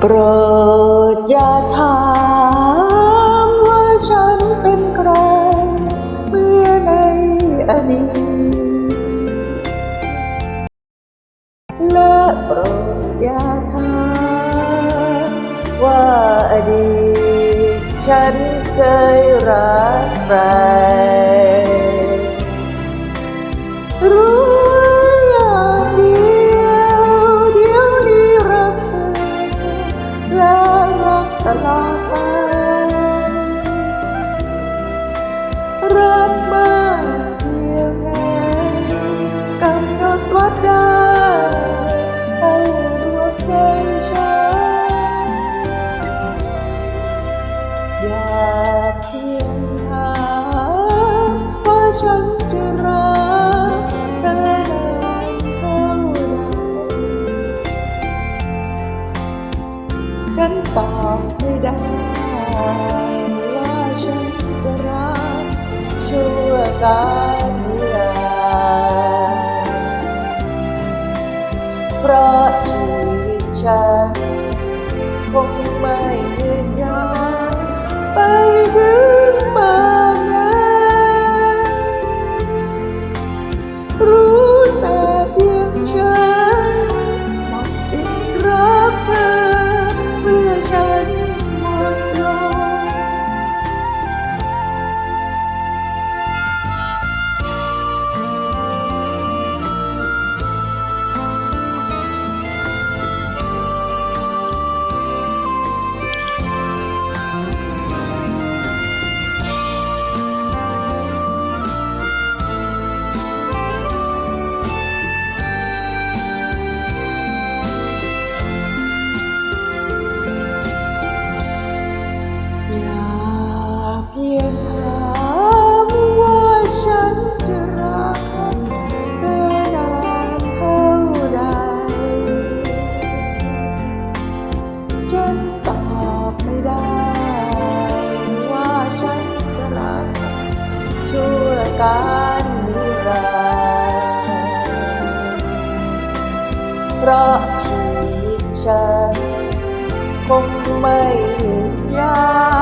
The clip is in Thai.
โปรดอย่าถามว่าฉันเป็นใคร เมื่อในอดีตและโปรดอย่าถามว่าอดีตฉันเคยรักใครรู้ ฉันตอบไม่ได้ว่าฉันจะรักชั่วการนิรันดร์เพราะชีวิตฉันคงไม่ยืนยาวไปถึงานนิรันดร์เพราะชีวิตฉันคงไม่ยาว